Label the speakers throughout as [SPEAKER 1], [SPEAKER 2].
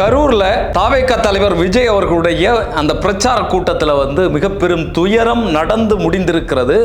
[SPEAKER 1] கரூர்ல தாவேக தலைவர் விஜய் அவர்களுடைய அந்த பிரச்சார கூட்டத்தில் வந்து மிக பெரும் துயரம் நடந்து முடிந்திருக்கிறது.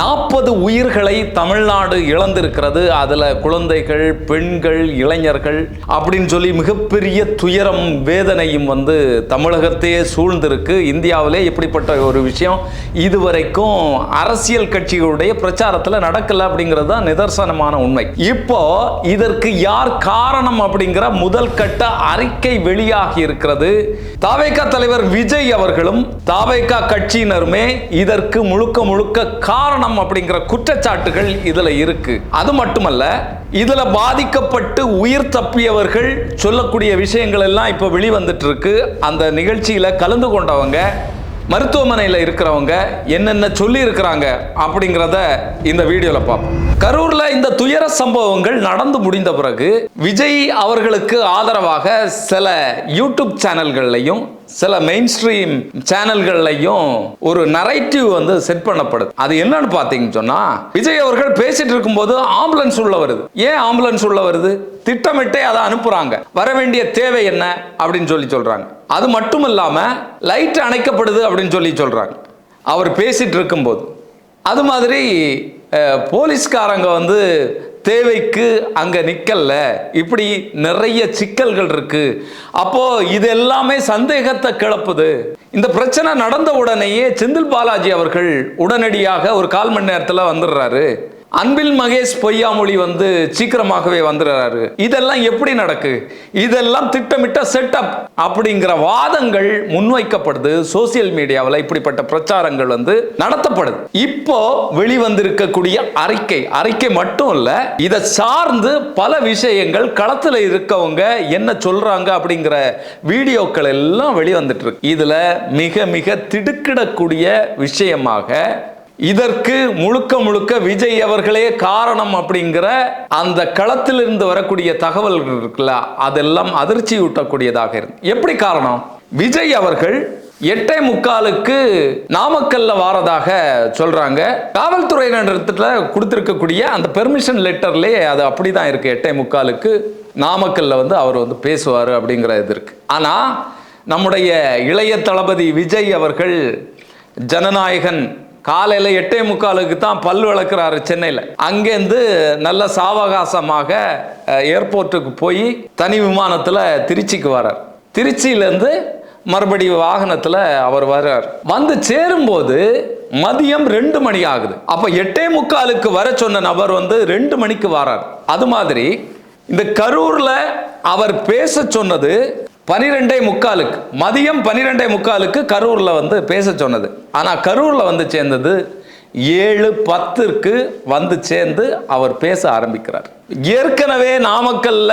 [SPEAKER 1] நாற்பது உயிர்களை தமிழ்நாடு இழந்திருக்கிறது. அதுல குழந்தைகள் பெண்கள் இளைஞர்கள் அப்படின்னு சொல்லி மிகப்பெரிய துயரம் வேதனையும் வந்து தமிழகத்தையே சூழ்ந்திருக்கு. இந்தியாவிலே இப்படிப்பட்ட ஒரு விஷயம் இதுவரைக்கும் அரசியல் கட்சிகளுடைய பிரச்சாரத்தில் நடக்கல அப்படிங்கிறது தான் நிதர்சனமான உண்மை. இப்போ இதற்கு யார் காரணம் அப்படிங்கிற முதல் கட்ட அறிக்கை வெளியாகி இருக்கிறது தாவேகா தலைவர் விஜய் அவர்களும் தாவேகா கட்சியினருமே இதற்கு முழுக்க முழுக்க காரணம் அப்படிங்கிற குற்றச்சாட்டுகள் இதுல இருக்கு. அது மட்டுமல்ல இதுல பாதிக்கப்பட்டு உயிர் தப்பியவர்கள் சொல்லக்கூடிய விஷயங்கள் எல்லாம் இப்ப வெளிவந்துட்டு இருக்கு. அந்த நிகழ்ச்சியில கலந்து கொண்டவங்க மருத்துவமனையில் இருக்கிறவங்க என்னென்ன சொல்லி இருக்கிறாங்க அப்படிங்கிறத இந்த வீடியோவில் பார்ப்போம். கரூரில் இந்த துயர சம்பவங்கள் நடந்து முடிந்த பிறகு விஜய் அவர்களுக்கு ஆதரவாக சில யூடியூப் சேனல்கள்லையும் சில மெயின் ஸ்ட்ரீம் சேனல்கள்லையும் ஒரு நரைட்டிவ் வந்து செட் பண்ணப்படுது. அது என்னன்னு பார்த்தீங்கன்னு சொன்னா விஜய் அவர்கள் பேசிட்டு இருக்கும்போது ஆம்புலன்ஸ் உள்ள வருது. ஏன் ஆம்புலன்ஸ் உள்ள வருது? திட்டமிட்டே அதை அனுப்புறாங்க. வர வேண்டிய தேவை என்ன? அப்படின்னு சொல்லி சொல்றாங்க. அது மட்டும் இல்லாம லைட் அணைக்கப்படுது அப்படின்னு சொல்லி சொல்றாங்க. அவர் பேசிட்டு இருக்கும்போது. அது மாதிரி போலீஸ்காரங்க வந்து தேவைக்கு அங்கே நிற்கல இப்படி நிறைய சிக்கல்கள் இருக்கு. அப்போ இது எல்லாமே சந்தேகத்தை கிளப்புது. இந்த பிரச்சனை நடந்த உடனேயே செந்தில் பாலாஜி அவர்கள் உடனடியாக ஒரு கால் மணி நேரத்தில் வந்துடுறாரு. அன்பில் மகேஷ் பொய்யாமொழி வந்து சீக்கிரமாகவே வந்துடுறாரு. இதெல்லாம் எப்படி நடக்கு? இதெல்லாம் திட்டமிட்ட செட்டப் அப்படிங்கிற வாதங்கள் முன்வைக்கப்படுது. சோசியல் மீடியாவில் இப்படிப்பட்ட பிரச்சாரங்கள் வந்து நடத்தப்படுது. இப்போ வெளிவந்திருக்கக்கூடிய அறிக்கை அறிக்கை மட்டும் இல்ல இதை சார்ந்து பல விஷயங்கள் களத்தில் இருக்கவங்க என்ன சொல்றாங்க அப்படிங்கிற வீடியோக்கள் எல்லாம் வெளிவந்துட்டு இருக்கு. இதுல மிக மிக திடுக்கிடக்கூடிய விஷயமாக இதற்கு முழுக்க முழுக்க விஜய் அவர்களே காரணம் அப்படிங்கிற அந்த களத்திலிருந்து வரக்கூடிய தகவல்கள் இருக்குல்ல அதெல்லாம் அதிர்ச்சி ஊட்டக்கூடியதாக இருக்கு எப்படி காரணம்? விஜய் அவர்கள் எட்டே முக்காலுக்கு நாமக்கல்ல வாரதாக சொல்றாங்க. காவல்துறையினரிடத்துல கொடுத்திருக்கக்கூடிய அந்த பெர்மிஷன் லெட்டர்லயே அது அப்படிதான் இருக்கு. எட்டே முக்காலுக்கு நாமக்கல்ல வந்து அவர் வந்து பேசுவார் அப்படிங்கிற இது இருக்கு. ஆனா நம்முடைய இளைய தளபதி விஜய் அவர்கள் ஜனநாயகன் காலையில் எட்டே முக்காலுக்கு தான் பல் வளர்க்குறாரு சென்னையில். அங்கேருந்து நல்ல சாவகாசமாக ஏர்போர்ட்டுக்கு போய் தனி விமானத்தில் திருச்சிக்கு வரார். திருச்சியிலேருந்து மறுபடி வாகனத்தில் அவர் வர்றார். வந்து சேரும்போது மதியம் ரெண்டு மணி ஆகுது. அப்போ எட்டே முக்காலுக்கு வர சொன்ன நபர் வந்து ரெண்டு மணிக்கு வரார். அது மாதிரி இந்த கரூரில் அவர் பேச சொன்னது பனிரெண்டே முக்காலுக்கு மதியம் பனிரெண்டே முக்காலுக்கு கரூரில் வந்து பேச சொன்னது. ஆனால் கரூரில் வந்து சேர்ந்தது ஏழு பத்திற்கு வந்து சேர்ந்து அவர் பேச ஆரம்பிக்கிறார். ஏற்கனவே நாமக்கல்ல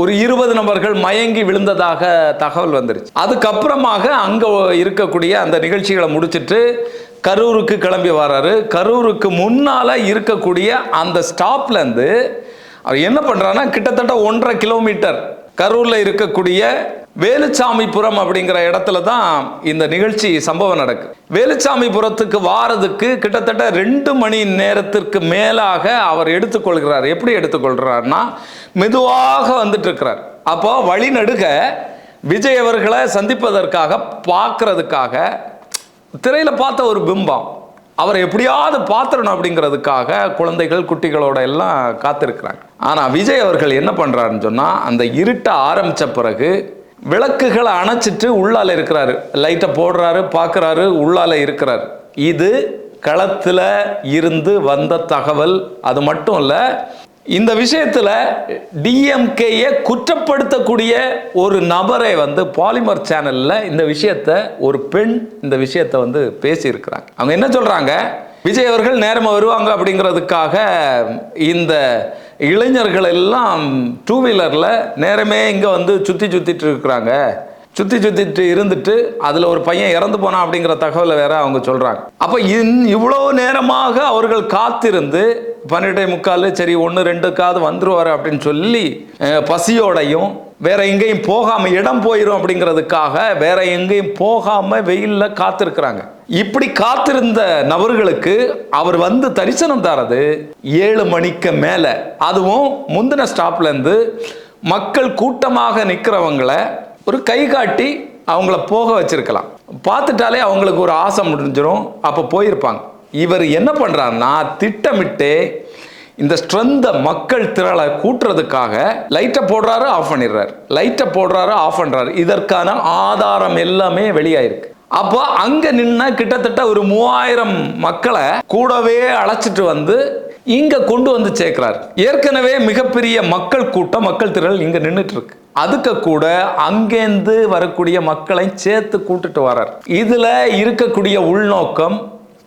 [SPEAKER 1] ஒரு இருபது நபர்கள் மயங்கி விழுந்ததாக தகவல் வந்துருச்சு. அதுக்கப்புறமாக அங்கே இருக்கக்கூடிய அந்த நிகழ்ச்சிகளை முடிச்சிட்டு கரூருக்கு கிளம்பி வர்றாரு கரூருக்கு முன்னால் இருக்கக்கூடிய அந்த ஸ்டாப்லேருந்து அவர் என்ன பண்ணுறாருன்னா கிட்டத்தட்ட ஒன்றரை கிலோமீட்டர் கரூரில் இருக்கக்கூடிய வேலுச்சாமிபுரம் அப்படிங்கிற இடத்துல தான் இந்த நிகழ்ச்சி சம்பவம் நடக்கு. வேலுச்சாமிபுரத்துக்கு வாரதுக்கு கிட்டத்தட்ட ரெண்டு மணி நேரத்திற்கு மேலாக அவர் எடுத்துக்கொள்கிறார். எப்படி எடுத்துக்கொள்கிறார்னா மெதுவாக வந்துட்டு இருக்கிறார் அப்போ வழிநடுக விஜய் அவர்களை சந்திப்பதற்காக பார்க்கறதுக்காக திரையில் பார்த்த ஒரு பிம்பம். அவர் எப்படியாவது பாத்திரணும் அப்படிங்கிறதுக்காக குழந்தைகள் குட்டிகளோட எல்லாம் காத்திருக்கிறாங்க. ஆனால் விஜய் அவர்கள் என்ன பண்ணுறாருன்னு சொன்னால் அந்த இருட்ட ஆரம்பித்த பிறகு விளக்குகளை அணைச்சிட்டு உள்ளால இருக்கிறாரு. லைட்டை போடுறாரு பார்க்குறாரு உள்ளால இருக்கிறாரு. இது களத்தில் இருந்து வந்த தகவல். அது மட்டும் இல்லை இந்த விஷயத்தில் டிஎம்கேயை குற்றப்படுத்தக்கூடிய ஒரு நபரை வந்து பாலிமர் சேனலில் இந்த விஷயத்த ஒரு பெண் இந்த விஷயத்தை வந்து பேசியிருக்கிறாங்க. அவங்க என்ன சொல்கிறாங்க விஜய் அவர்கள் நேரமாக வருவாங்க அப்படிங்கிறதுக்காக இந்த இளைஞர்கள் எல்லாம் டூ வீலரில் நேரமே இங்கே வந்து சுற்றி சுற்றிட்டு இருக்கிறாங்க. சுத்தி சுத்திட்டு இருந்துட்டு அதுல ஒரு பையன் இறந்து போனான் அப்படிங்கிற தகவலை வேற அவங்க சொல்றாங்க. அப்ப இன் இவ்வளவு நேரமாக அவர்கள் காத்திருந்து பன்னெண்டே முக்கால் சரி ஒன்று ரெண்டுக்காவது வந்துருவார் அப்படின்னு சொல்லி பசியோடையும் வேற எங்கேயும் போகாமல் இடம் போயிடும் அப்படிங்கிறதுக்காக வேற எங்கேயும் போகாமல் வெயில்ல காத்திருக்கிறாங்க. இப்படி காத்திருந்த நபர்களுக்கு அவர் வந்து தரிசனம் தரது ஏழு மணிக்கு மேலே. அதுவும் முந்தின ஸ்டாப்லேருந்து மக்கள் கூட்டமாக நிற்கிறவங்கள ஒரு கை காட்டி அவங்கள போக வச்சிருக்கலாம். பார்த்துட்டாலே அவங்களுக்கு ஒரு ஆசை முடிஞ்சிடும் அப்போ போயிருப்பாங்க. இவர் என்ன பண்ணுறாருன்னா திட்டமிட்டு இந்த ஸ்ட்ரென்த்தை மக்கள் திரளை கூட்டுறதுக்காக லைட்டை போடுறாரு ஆஃப் பண்ணிடுறாரு. லைட்டை போடுறாரு ஆஃப் பண்ணுறாரு இதற்கான ஆதாரம் எல்லாமே வெளியாயிருக்கு. அப்போ அங்கே நின்ன கிட்டத்தட்ட ஒரு மூவாயிரம் மக்களை கூடவே அழைச்சிட்டு வந்து இங்கே கொண்டு வந்து சேர்க்கிறார். ஏற்கனவே மிகப்பெரிய மக்கள் கூட்டம் மக்கள் திரள் இங்கே நின்றுட்டு இருக்கு அதுக்கு கூட அங்கேருந்து வரக்கூடிய மக்களை சேர்த்து கூட்டுட்டு வரார் இதில் இருக்கக்கூடிய உள்நோக்கம்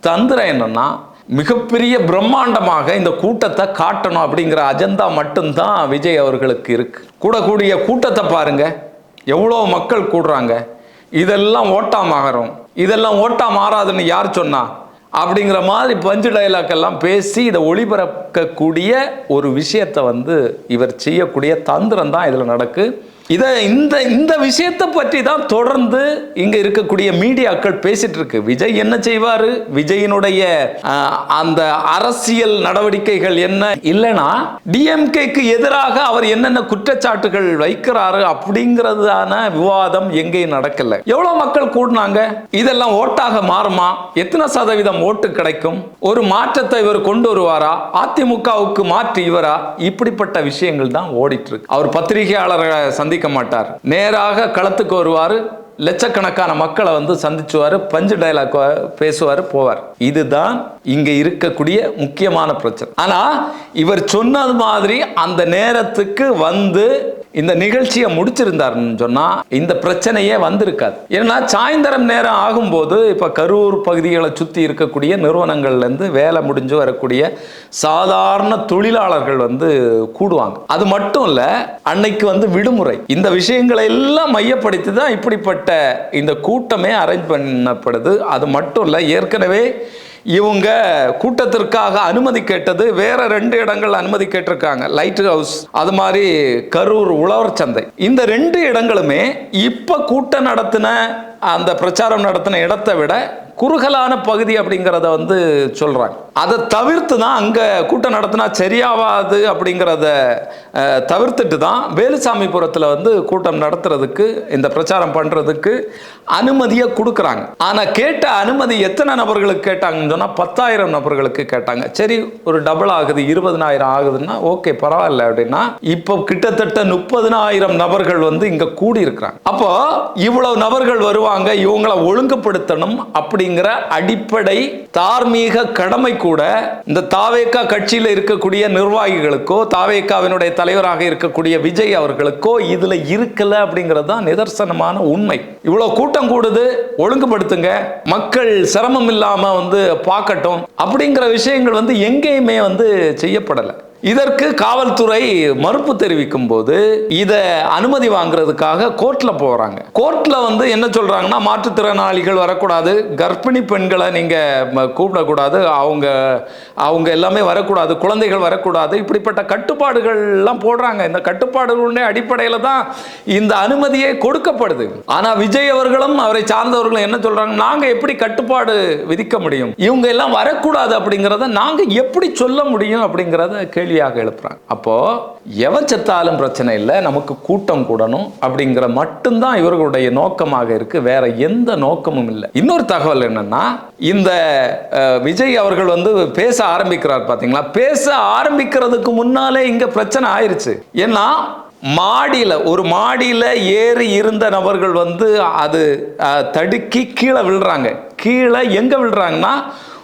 [SPEAKER 1] தந்திரம் என்னென்னா மிகப்பெரிய பிரம்மாண்டமாக இந்த கூட்டத்தை காட்டணும் அப்படிங்கிற அஜெண்டா மட்டும்தான் விஜய் அவர்களுக்கு இருக்கு. கூடக்கூடிய கூட்டத்தை பாருங்க. எவ்வளோ மக்கள் கூடுறாங்க. இதெல்லாம் ஓட்டா மாறும் இதெல்லாம் ஓட்டா மாறாதுன்னு யார் சொன்னா? அப்படிங்கிற மாதிரி பஞ்சு டைலாக் எல்லாம் பேசி இதை ஒளிபரக்கக்கூடிய ஒரு விஷயத்தை வந்து இவர் செய்யக்கூடிய தந்திரம் தான் இதில் நடக்கு. இதை இந்த இந்த விஷயத்தை பற்றி தான் தொடர்ந்து இங்க இருக்கக்கூடிய மீடியாக்கள் பேசிட்டு இருக்கு விஜய் என்ன செய்வார்? விஜயினுடைய அந்த அரசியல் நடவடிக்கைகள் என்ன? இல்லைன்னா டிஎம்கேக்கு எதிராக அவர் என்னென்ன குற்றச்சாட்டுகள் வைக்கிறாரு அப்படிங்கிறதான விவாதம் எங்கேயும் நடக்கல. எவ்வளவு மக்கள் கூடினாங்க? இதெல்லாம் ஓட்டாக மாறுமா? எத்தனை சதவீதம் ஓட்டு கிடைக்கும்? ஒரு மாற்றத்தை இவர் கொண்டு வருவாரா? அதிமுகவுக்கு மாற்று இவரா? இப்படிப்பட்ட விஷயங்கள் தான் ஓடிட்டு இருக்கு அவர் பத்திரிகையாளரை சந்திக்க மாட்டார். நேராக களத்துக்கு வருவார். லட்சக்கணக்கான மக்களை வந்து சந்திச்சுவார். பஞ்சு டைலாக் பேசுவார் போவார். இதுதான் இங்க இருக்கக்கூடிய முக்கியமான பிரச்சனை. ஆனா இவர் சொன்னது மாதிரி அந்த நேரத்துக்கு வந்து இந்த நிகழ்ச்சியை முடிச்சிருந்தாருன்னு சொன்னா இந்த பிரச்சனையே வந்திருக்காது. ஏன்னா சாயந்தரம் நேரம் ஆகும்போது இப்ப கரூர் பகுதிகளை சுத்தி இருக்கக்கூடிய நிறுவனங்கள்ல இருந்து வேலை முடிஞ்சு வரக்கூடிய சாதாரண தொழிலாளர்கள் வந்து கூடுவாங்க. அது மட்டும் இல்ல அன்னைக்கு வந்து விடுமுறை. இந்த விஷயங்களை எல்லாம் மையப்படுத்தி தான் இப்படிப்பட்ட இந்த கூட்டமே அரேஞ்ச் பண்ணப்படுது. அது மட்டும் இல்ல ஏற்கனவே இவங்க கூட்டத்திற்காக அனுமதி கேட்டது வேற ரெண்டு இடங்கள் அனுமதி கேட்டிருக்காங்க. லைட் ஹவுஸ் அது மாதிரி கரூர் உழவர் சந்தை. இந்த ரெண்டு இடங்களுமே இப்ப கூட்டம் நடத்தின அந்த பிரச்சாரம் நடத்தின இடத்தை விட குறுகலான பகுதி அப்படிங்கிறத வந்து சொல்றாங்க. அதை தவிர்த்து தான் அங்கே கூட்டம் நடத்தினா சரியாவாது அப்படிங்கிறத தவிர்த்துட்டு தான் வேலுசாமிபுரத்தில் வந்து கூட்டம் நடத்துறதுக்கு இந்த பிரச்சாரம் பண்ணுறதுக்கு அனுமதியை கொடுக்குறாங்க. ஆனால் கேட்ட அனுமதி எத்தனை நபர்களுக்கு கேட்டாங்கன்னு சொன்னால் பத்தாயிரம் நபர்களுக்கு கேட்டாங்க. சரி ஒரு டபுள் ஆகுது இருபதனாயிரம் ஆகுதுன்னா ஓகே பரவாயில்ல அப்படின்னா இப்போ கிட்டத்தட்ட முப்பதினாயிரம் நபர்கள் வந்து இங்கே கூடி இருக்கிறாங்க அப்போ இவ்வளவு நபர்கள் வருவாங்க இவங்களை ஒழுங்குபடுத்தணும் அப்படிங்கிற அடிப்படை தார்மீக கடமை கூட இந்த தாவேக்கா கட்சியில் இருக்கக்கூடிய நிர்வாகிகளுக்கோ தாவேக்காவினுடைய தலைவராக இருக்கக்கூடிய விஜய் அவர்களுக்கோ இதுல இருக்கல அப்படிங்கிறது தான் நிதர்சனமான உண்மை. இவ்வளவு கூட்டம் கூடுது ஒழுங்குபடுத்துங்க மக்கள் சிரமம் இல்லாம வந்து பார்க்கட்டும் அப்படிங்கிற விஷயங்கள் வந்து எங்கேயுமே வந்து செய்யப்படலை. இதற்கு காவல்துறை மறுப்பு தெரிவிக்கும் போது இதை அனுமதி வாங்குறதுக்காக கோர்ட்ல போறாங்க. கோர்ட்ல வந்து என்ன சொல்றாங்கன்னா மாற்றுத்திறனாளிகள் வரக்கூடாது. கர்ப்பிணி பெண்களை நீங்க கூப்பிடக்கூடாது. அவங்க அவங்க எல்லாமே வரக்கூடாது. குழந்தைகள் வரக்கூடாது. இப்படிப்பட்ட கட்டுப்பாடுகள்லாம் போடுறாங்க. இந்த கட்டுப்பாடுகளுடைய அடிப்படையில தான் இந்த அனுமதியே கொடுக்கப்படுது. ஆனா விஜய் அவர்களும் அவரை சார்ந்தவர்களும் என்ன சொல்றாங்க நாங்க எப்படி கட்டுப்பாடு விதிக்க முடியும்? இவங்க எல்லாம் வரக்கூடாது அப்படிங்கிறத நாங்க எப்படி சொல்ல முடியும்? அப்படிங்கிறத கேள்வி கேள்வியாக எழுப்புறாங்க. அப்போ எவன் செத்தாலும் பிரச்சனை இல்லை நமக்கு கூட்டம் கூடணும் அப்படிங்கிற மட்டும்தான் இவர்களுடைய நோக்கமாக இருக்கு வேற எந்த நோக்கமும் இல்லை. இன்னொரு தகவல் என்னன்னா இந்த விஜய் அவர்கள் வந்து பேச ஆரம்பிக்கிறார் பாத்தீங்களா? பேச ஆரம்பிக்கிறதுக்கு முன்னாலே இங்க பிரச்சனை ஆயிருச்சு. ஏன்னா மாடியில் ஒரு மாடியில் ஏறி இருந்த நபர்கள் வந்து அது தடுக்கி கீழே விழுறாங்க. கீழே எங்கே விழுறாங்கன்னா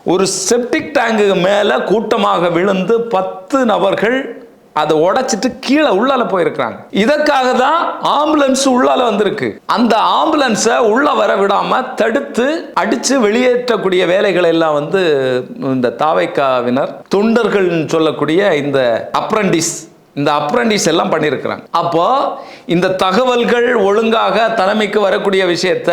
[SPEAKER 1] ஒரு செப்டிக் டேங்குக்கு மேலே கூட்டமாக விழுந்து பத்து நபர்கள் அதை உடைச்சிட்டு கீழே உள்ளால போயிருக்கிறாங்க. இதற்காக தான் ஆம்புலன்ஸ் உள்ளால வந்திருக்கு. அந்த ஆம்புலன்ஸை உள்ள வர விடாம தடுத்து அடிச்சு வெளியேற்றக்கூடிய வேலைகளை எல்லாம் வந்து இந்த தாவைக்காவினர் தொண்டர்கள் சொல்லக்கூடிய இந்த அப்ரண்டிஸ் இந்த அப்ரண்டிஸ் எல்லாம் பண்ணியிருக்கிறாங்க அப்போ இந்த தகவல்கள் ஒழுங்காக தலைமைக்கு வரக்கூடிய விஷயத்த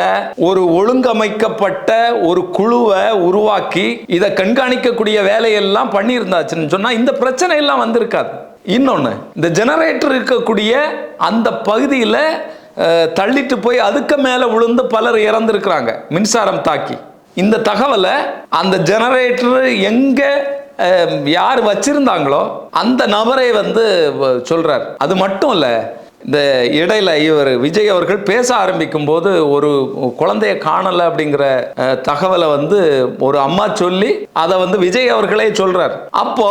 [SPEAKER 1] ஒரு ஒழுங்கமைக்கப்பட்ட ஒரு குழுவை உருவாக்கி இதை கண்காணிக்கக்கூடிய வேலையெல்லாம் பண்ணியிருந்தாச்சுன்னு சொன்னால் இந்த பிரச்சனை எல்லாம் வந்திருக்காது. இன்னொன்று இந்த ஜெனரேட்டர் இருக்கக்கூடிய அந்த பகுதியில் தள்ளிட்டு போய் அதுக்கு மேலே விழுந்து பலர் இறந்துருக்கிறாங்க மின்சாரம் தாக்கி. இந்த தகவலை அந்த ஜெனரேட்டர் எங்கே யார் வச்சிருந்தாங்களோ அந்த நபரை வந்து சொல்கிறார் சொல்றார். அது மட்டும் இல்ல இந்த இடையில இவர் விஜய் அவர்கள் பேச ஆரம்பிக்கும் போது ஒரு குழந்தைய காணல அப்படிங்கிற தகவலை வந்து ஒரு அம்மா சொல்லி அதை வந்து விஜய் அவர்களே சொல்றார். அப்போ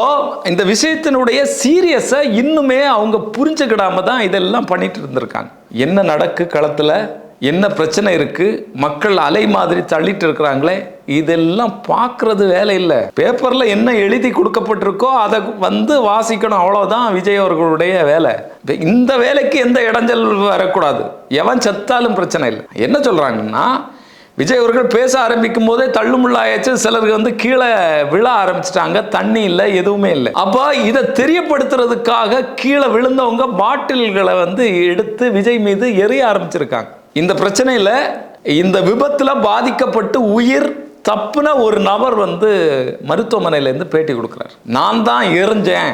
[SPEAKER 1] இந்த விஷயத்தினுடைய சீரியஸை இன்னுமே அவங்க புரிஞ்சுக்கிடாம தான் இதெல்லாம் பண்ணிட்டு இருந்திருக்காங்க. என்ன நடக்கு களத்துல? என்ன பிரச்சனை இருக்கு? மக்கள் அலை மாதிரி தள்ளிட்டு இருக்கிறாங்களே? இதெல்லாம் பார்க்கறது வேலை இல்லை. பேப்பர்ல என்ன எழுதி கொடுக்கப்பட்டிருக்கோ அதை வந்து வாசிக்கணும். அவ்வளவுதான் விஜய் அவர்களுடைய வேலை. இந்த வேலைக்கு எந்த இடைஞ்சல் வரக்கூடாது. எவன் செத்தாலும் பிரச்சனை இல்லை. என்ன சொல்றாங்கன்னா விஜய் அவர்கள் பேச ஆரம்பிக்கும் போதே தள்ளுமுள்ளாயாச்சு. சிலருக்கு வந்து கீழே விழ ஆரம்பிச்சிட்டாங்க. தண்ணி இல்லை எதுவுமே இல்லை. அப்போ இதை தெரியப்படுத்துறதுக்காக கீழே விழுந்தவங்க பாட்டில்களை வந்து எடுத்து விஜய் மீது எரிய ஆரம்பிச்சிருக்காங்க. இந்த பிரச்சனையில் இந்த விபத்தில் பாதிக்கப்பட்டு உயிர் தப்புன ஒரு நபர் வந்து மருத்துவமனையிலேருந்து பேட்டி கொடுக்குறார். நான் தான் எரிஞ்சேன்.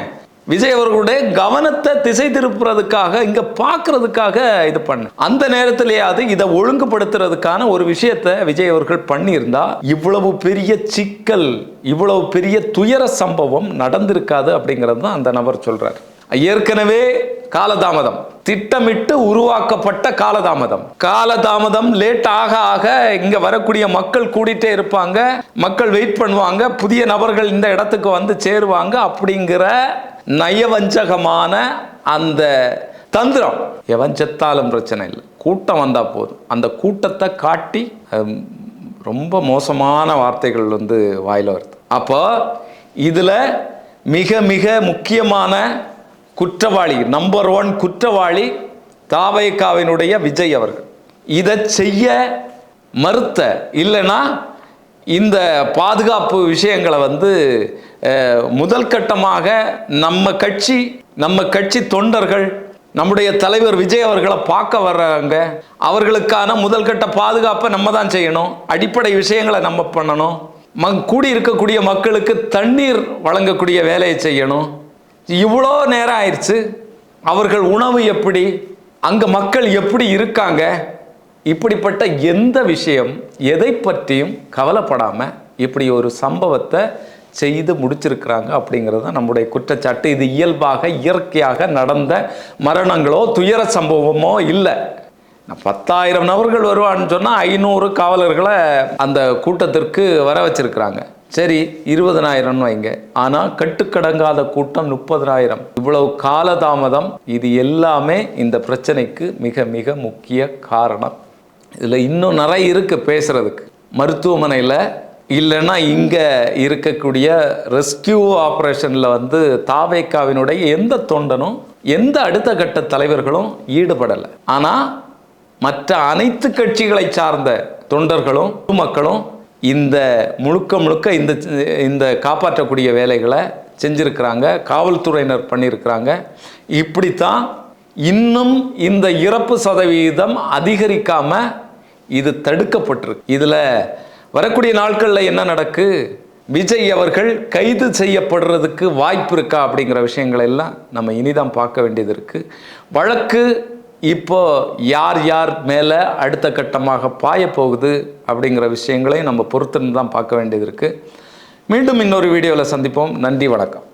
[SPEAKER 1] விஜய் அவர்களுடைய கவனத்தை திசை திருப்புறதுக்காக இங்கே பார்க்கறதுக்காக இது பண்ண அந்த நேரத்திலேயாவது இதை ஒழுங்குபடுத்துறதுக்கான ஒரு விஷயத்தை விஜய் அவர்கள் பண்ணியிருந்தா இவ்வளவு பெரிய சிக்கல் இவ்வளவு பெரிய துயர சம்பவம் நடந்திருக்காது அப்படிங்கிறது தான் அந்த நபர் சொல்கிறார் ஏற்கனவே காலதாமதம். திட்டமிட்டு உருவாக்கப்பட்ட காலதாமதம். காலதாமதம் லேட் ஆக ஆக இங்க வரக்கூடிய மக்கள் கூடிட்டே இருப்பாங்க. மக்கள் வெயிட் பண்ணுவாங்க. புதிய நபர்கள் இந்த இடத்துக்கு வந்து சேருவாங்க அப்படிங்கிற நயவஞ்சகமான அந்த தந்திரம். எவஞ்சத்தாலும் பிரச்சனை இல்லை. கூட்டம் வந்தால் போதும். அந்த கூட்டத்தை காட்டி ரொம்ப மோசமான வார்த்தைகள் வந்து வாயில் வருது. அப்போ இதில் மிக மிக முக்கியமான குற்றவாளி நம்பர் ஒன் குற்றவாளி தாவைக்காவினுடைய விஜய் அவர்கள். இதை செய்ய மறுத்த இல்லைன்னா இந்த பாதுகாப்பு விஷயங்களை வந்து முதல் கட்டமாக நம்ம கட்சி நம்ம கட்சி தொண்டர்கள் நம்முடைய தலைவர் விஜய் அவர்களை பார்க்க வர்றாங்க. அவர்களுக்கான முதல் கட்ட பாதுகாப்பை நம்ம தான் செய்யணும். அடிப்படை விஷயங்களை நம்ம பண்ணணும். ம கூடி இருக்கக்கூடிய மக்களுக்கு தண்ணீர் வழங்கக்கூடிய வேலையை செய்யணும். இவ்வளோ நேரம் ஆயிடுச்சு. அவர்கள் உணவு எப்படி அங்கே மக்கள் எப்படி இருக்காங்க இப்படிப்பட்ட எந்த விஷயம் எதை பற்றியும் கவலைப்படாமல் இப்படி ஒரு சம்பவத்தை செய்து முடிச்சிருக்கிறாங்க அப்படிங்கிறது தான் நம்முடைய குற்றச்சாட்டு. இது இயல்பாக இயற்கையாக நடந்த மரணங்களோ துயர சம்பவமோ இல்லை. நான் பத்தாயிரம் நபர்கள் வருவான்னு சொன்னால் ஐநூறு காவலர்களை அந்த கூட்டத்திற்கு வர வச்சிருக்கிறாங்க. சரி இருபதனாயிரம்னு வைங்க. ஆனால் கட்டுக்கடங்காத கூட்டம் முப்பதனாயிரம். இவ்வளவு காலதாமதம் இது எல்லாமே இந்த பிரச்சனைக்கு மிக மிக முக்கிய காரணம். இதில் இன்னும் நிறைய இருக்கு பேசுறதுக்கு. மருத்துவமனையில் இல்லைன்னா இங்கே இருக்கக்கூடிய ரெஸ்கியூ ஆப்ரேஷனில் வந்து தாவேக்காவினுடைய எந்த தொண்டனும் எந்த அடுத்த கட்ட தலைவர்களும் ஈடுபடலை. ஆனால் மற்ற அனைத்து கட்சிகளை சார்ந்த தொண்டர்களும் மக்களும் இந்த முழுக்க முழுக்க இந்த இந்த காப்பாற்றக்கூடிய வேலைகளை செஞ்சுருக்கிறாங்க காவல்துறையினர் பண்ணியிருக்கிறாங்க இப்படித்தான் இன்னும் இந்த இறப்பு சதவீதம் அதிகரிக்காமல் இது தடுக்கப்பட்டிருக்கு. இதில் வரக்கூடிய நாட்களில் என்ன நடக்கு? விஜய் அவர்கள் கைது செய்யப்படுறதுக்கு வாய்ப்பு இருக்கா அப்படிங்கிற விஷயங்களெல்லாம் நம்ம இனிதான் பார்க்க வேண்டியது இருக்குது வழக்கு இப்போ யார் யார் மேலே அடுத்த கட்டமாக பாய போகுது அப்படிங்கிற விஷயங்களையும் நம்ம பொறுத்துன்னு தான் பார்க்க வேண்டியது இருக்குது மீண்டும் இன்னொரு வீடியோவில் சந்திப்போம். நன்றி வணக்கம்.